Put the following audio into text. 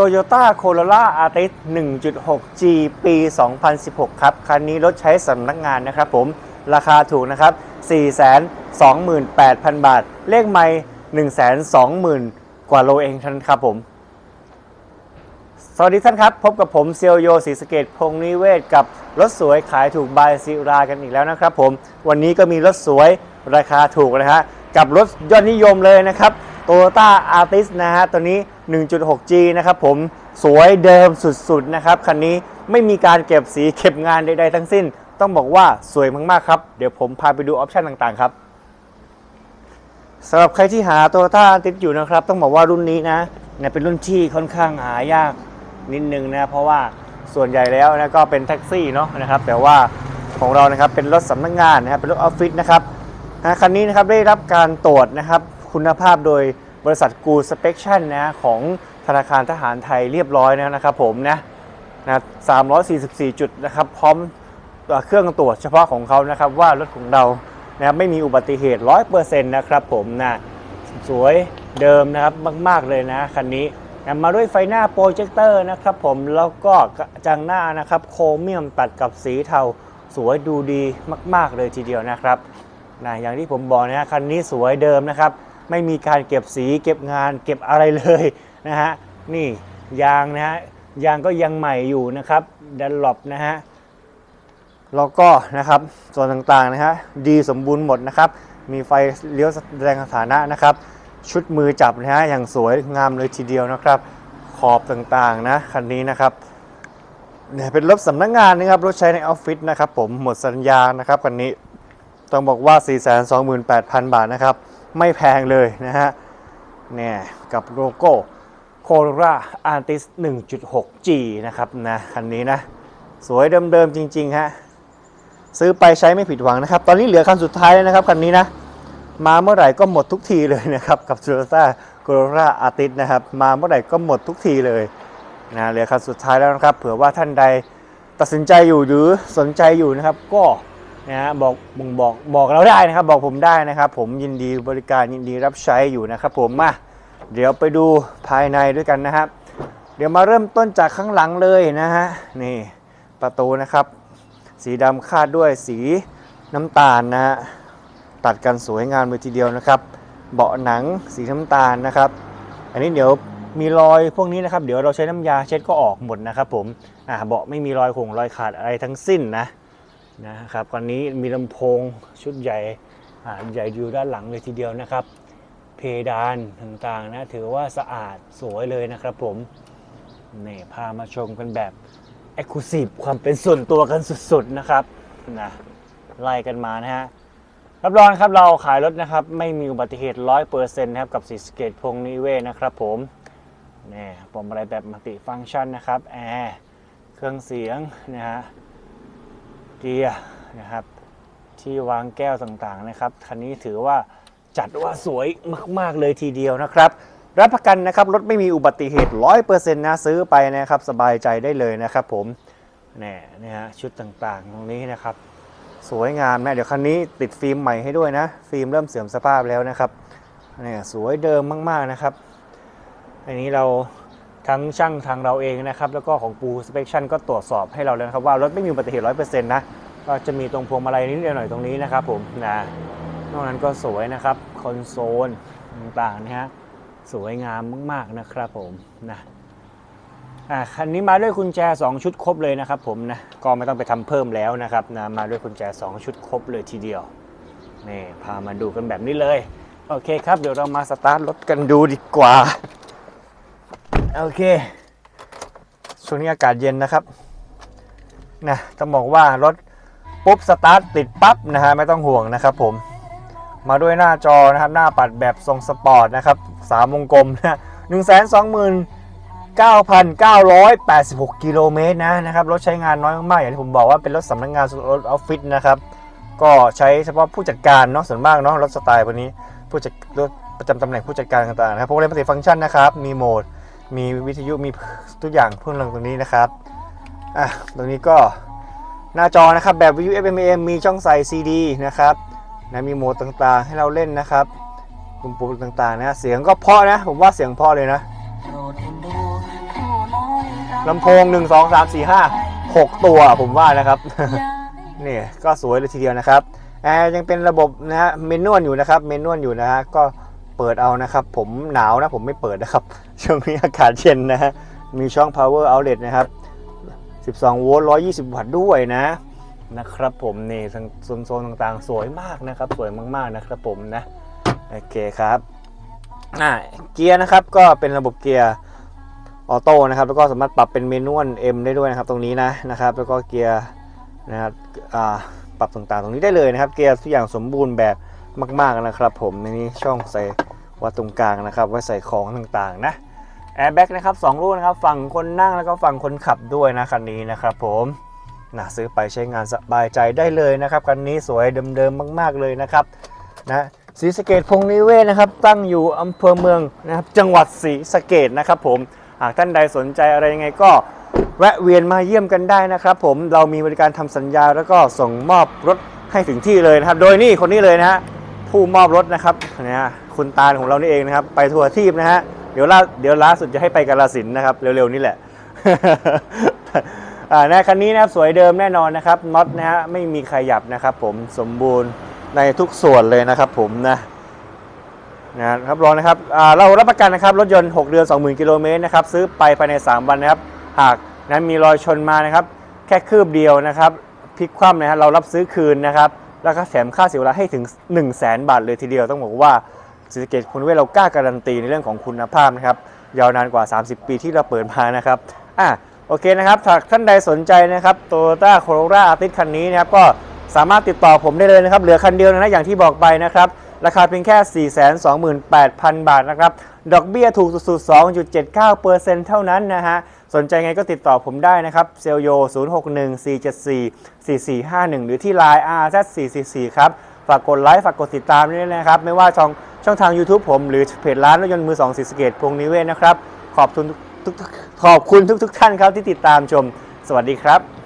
Toyota Corolla Altis 1.6G ปี 2016 ครับ คันนี้รถใช้สำนักงานนะครับผม ราคาถูกนะครับ 428,000 บาท เลขไม่120,000 กว่าโลเองท่านครับผม สวัสดีท่านครับ พบกับผมเซียวโยศรีสเกตพงนิเวศกับรถสวยขายถูกบายซิรากันอีกแล้วนะครับผม วันนี้ก็มีรถสวยราคาถูกนะฮะ กับรถยอดนิยมเลยนะครับ Toyota Altis นะฮะ ตัวนี้ 1.6G นะครับผมสวยเดิมสุดๆนะครับคันนี้ไม่มีการเก็บสีเก็บงานใดๆทั้งสิ้น ต้องบอกว่าสวยมากๆครับ เดี๋ยวผมพาไปดูออปชันต่างๆครับสำหรับใครที่หา Toyota Altis อยู่นะครับ ต้องบอกว่ารุ่นนี้นะเนี่ยเป็นรุ่นที่ค่อนข้างหายากนิดนึงนะเพราะว่าส่วนใหญ่แล้วนะก็เป็นแท็กซี่เนาะนะครับ แต่ว่าของเรานะครับเป็นรถสำนักงานนะครับเป็นรถออฟฟิศนะครับคันนี้นะครับได้รับการตรวจนะครับคุณภาพโดย บริษัทกูสเปคชั่นนะของธนาคารทหารไทยเรียบร้อยแล้วนะครับผมนะนะ344 จุดนะครับพร้อมเครื่องตรวจเฉพาะของเขานะครับว่ารถของเรานะไม่มีอุบัติเหตุ 100%นะครับผมนะสวยเดิมนะครับมาก ๆ เลยนะคันนี้นะมาด้วยไฟหน้าโปรเจคเตอร์นะครับผมแล้วก็กระจังหน้านะครับโครเมียมตัดกับสีเทาสวยดูดีมาก ๆ เลยทีเดียวนะครับนะอย่างที่ผมบอกนะคันนี้สวยเดิมนะครับ ไม่มีการเก็บสีเก็บงานเก็บอะไรเลยนะฮะนี่ยางนะฮะยางก็ยังใหม่อยู่นะครับดันหลบนะฮะแล้วก็นะครับส่วนต่างๆนะฮะดีสมบูรณ์หมดนะครับ มีไฟเลี้ยวแสดงสถานะนะครับ ชุดมือจับนะฮะอย่างสวยงามเลยทีเดียวนะครับ ขอบต่างๆนะคันนี้นะครับเนี่ยเป็นรถสำนักงานนะครับรถใช้ในออฟฟิศนะครับ ผมหมดสัญญานะครับคันนี้ต้องบอกว่า 428,000 บาทนะครับ ไม่แพงเลยนะฮะเนี่ยกับโลโก้ Corolla Altis 1.6G นะครับนะคันนี้นะ สวยเดิมๆจริงๆฮะซื้อไปใช้ไม่ผิดหวังนะครับ ตอนนี้เหลือคันสุดท้ายแล้วนะครับคันนี้นะ มาเมื่อไหร่ก็หมดทุกทีเลยนะครับกับ Toyota Corolla Altis นะครับ มาเมื่อไหร่ก็หมดทุกทีเลยนะเหลือคันสุดท้ายแล้วนะครับ เผื่อว่าท่านใดตัดสินใจอยู่หรือสนใจอยู่นะครับ ก็ นะฮะบอกบ่งบอกบอกเราได้นะครับ บอกผมได้นะครับ ผมยินดีบริการยินดีรับใช้อยู่นะครับ ผมมาเดี๋ยวไปดูภายในด้วยกันนะครับ เดี๋ยวมาเริ่มต้นจากข้างหลังเลยนะฮะนี่ประตูนะครับ สีดำคาดด้วยสีน้ำตาลนะฮะตัดกันสวยงามเลยทีเดียวนะครับ เบาะหนังสีน้ำตาลนะครับ อันนี้เดี๋ยวมีรอยพวกนี้นะครับ เดี๋ยวเราใช้น้ำยาเช็ดก็ออกหมดนะครับ ผมอ่าเบาะไม่มีรอยหงรอยขาดอะไรทั้งสิ้นนะ นะครับตอนนี้มีลำโพงชุดใหญ่ใหญ่อยู่ด้านหลังเลยทีเดียวนะครับ เพดานต่างๆนะถือว่าสะอาดสวยเลยนะครับผมนี่พามาชมกันแบบ e x c l u s i v e ความเป็นส่วนตัวกันสุดๆนะครับนะไล่กันมานะฮะรับรองครับเราขายรถนะครับ ไม่มีอุบัติเหตุ100%นะครับ กับสีสเกตพงนิเวศนะครับผมนี่ผมอะไรแบบมัลติฟังก์ชันนะครับแอร์เครื่องเสียงนะฮะ เกียร์นะครับ ที่วางแก้วต่างๆนะครับ คันนี้ถือว่าจัดว่าสวยมาก ๆ เลยทีเดียวนะครับ รับประกันนะครับ รถไม่มีอุบัติเหตุ 100%นะซื้อไปนะครับ สบายใจได้เลยนะครับผมนี่นะฮะชุดต่างๆ ตรงนี้นะครับ สวยงามนะ เดี๋ยวคันนี้ติดฟิล์มใหม่ให้ด้วยนะ ฟิล์มเริ่มเสื่อมสภาพแล้วนะครับนี่สวยเดิมมากๆนะครับ อันนี้เรา ทั้งช่างทางเราเองนะครับ แล้วก็ของปูสเปคชั่นก็ตรวจสอบให้เราแล้วนะครับ ว่ารถไม่มีอุบัติเหตุ100%นต์นะก็จะมีตรงพวงมาลัยนิดเดียวหน่อยตรงนี้นะครับผมนะนอกนั้นก็สวยนะครับคอนโซลต่างๆนะฮะสวยงามมากๆนะครับผมนะอ่าคันนี้มาด้วยกุญแจ 2 ชุดครบเลยนะครับผมนะก็ไม่ต้องไปทำเพิ่มแล้วนะครับนะมาด้วยกุญแจ 2 ชุดครบเลยทีเดียวนี่พามาดูกันแบบนี้เลย โอเคครับ เดี๋ยวเรามาสตาร์ทรถกันดูดีกว่า โอเคช่วงนี้อากาศเย็นนะครับนะต้องบอกว่ารถปุ๊บสตาร์ทติดปั๊บนะฮะไม่ต้องห่วงนะครับผมมาด้วยหน้าจอนะครับหน้าปัดแบบทรงสปอร์ตนะครับสามวงกลมนะหนึ่งแสนสองหมื่นเก้าพันเก้าร้อยแปดสิบหกกิโลเมตรนะนะครับรถใช้งานน้อยมากๆอย่างที่ผมบอกว่าเป็นรถสำนักงานรถออฟฟิศนะครับก็ใช้เฉพาะผู้จัดการเนาะส่วนมากเนาะรถสไตล์พวกนี้ผู้จัดรถประจำตำแหน่งผู้จัดการต่างๆนะครับพวกเล่นปฏิฟังก์ชันนะครับมีโหมด มีวิทยุมีทุกอย่างเพิ่มลงตรงนี้นะครับอะตรงนี้ก็หน้าจอนะครับแบบวิทยุ FM AM มีช่องใส่ CD นะครับนะมีโหมดต่างๆ ให้เราเล่นนะครับปุ่มๆต่างๆนะเสียงก็เพาะนะผมว่าเสียงเพาะเลยนะลำโพง 1 2 3 4 5 6 ตัวผมว่านะครับนี่ก็สวยเลยทีเดียวนะครับแอร์ยังเป็นระบบนะฮะเมนนวลอยู่นะครับเมนนวลอยู่นะฮะก็ เปิดเอานะครับ ผมหนาวนะผมไม่เปิดนะครับ ช่วงนี้อากาศเย็นนะฮะมีช่อง power outlet นะครับ 12 โวลต์ 120 วัตต์ด้วยนะนะครับผมนี่โซนๆต่างๆ สวยมากนะครับ สวยมากๆนะครับผมนะโอเคครับอ่าเกียร์นะครับก็เป็นระบบเกียร์ออโต้นะครับแล้วก็สามารถปรับเป็นเมนูน M ได้ด้วยนะครับตรงนี้นะนะครับ แล้วก็เกียร์นะครับอ่าปรับต่างๆ ตรงนี้ได้เลยนะครับ เกียร์ทุกอย่างสมบูรณ์แบบมาก ๆนะครับ ผมในนี้ช่องใส่ วัดตรงกลางนะครับไว้ใส่ของต่างๆนะแอร์แบ็กนะครับสองลูกนะครับฝั่งคนนั่งแล้วก็ฝั่งคนขับด้วยนะคันนี้นะครับผมนะซื้อไปใช้งานสบายใจได้เลยนะครับคันนี้สวยเดิมๆมาก ๆเลยนะครับนะศรีสะเกดพงนิเวศนะครับตั้งอยู่อำเภอเมืองนะครับจังหวัดศรีสะเกดนะครับผมหากท่านใดสนใจอะไรยังไงก็แวะเวียนมาเยี่ยมกันได้นะครับผมเรามีบริการทำสัญญาแล้วก็ส่งมอบรถให้ถึงที่เลยนะครับ โดยนี่คนนี้เลยนะฮะ ผู้มอบรถนะครับเนะฮะคุณตาลของเรานี่เองนะครับ ไปทัวร์ทีบนะฮะเดี๋ยวล่าเดี๋ยวล่าสุดจะให้ไปกาลสินนะครับ เร็วๆนี่แหละอ่านะคันนี้นะครับสวยเดิมแน่นอนนะครับน็อตนะฮะไม่มีขยับนะครับ ผมสมบูรณ์ในทุกส่วนเลยนะครับผมนะนะครับรองนะครับอ่าเรารับประกันนะครับรถยนต์ 6 เดือน 20,000 กิโลเมตรนะครับซื้อไปภายใน 3 วันนะครับ หากนั้นมีรอยชนมานะครับ แค่คืบเดียวนะครับพลิกคว่ำนะฮะเรารับซื้อคืนนะครับ แล้วก็แถมค่าเสียเวลาให้ถึง 1 0 0 0 0แบาทเลยทีเดียวต้องบอกว่าศรีสะเกตคุณเวทเรากล้าการันตีในเรื่องของคุณภาพนะครับยาวนานกว่า 30 ปีที่เราเปิดมานะครับอะโอเคนะครับถ้าท่านใดสนใจนะครับ Toyota Corolla Altis คันนี้นะครับก็สามารถติดต่อผมได้เลยนะครับ เหลือคันเดียวนะอย่างที่บอกไปนะครับ ราคาเพียงแค่ 428,000 บาทนะครับ ดอกเบี้ยถูกสุดๆ 2.79%เท่านั้นนะฮะ สนใจไงก็ติดต่อผมได้นะครับเซลโย0614744451 หรือที่ Line RZ444 ครับฝากกดไลค์ฝากกดติดตามด้วยนะครับ ไม่ว่าช่องช่องทาง YouTube ผม หรือเพจร้านรถยนต์มือสองสีสเกตพงนิเวศนะครับ ขอบคุณทุกขอบคุณทุกๆท่านครับที่ติดตามชม สวัสดีครับ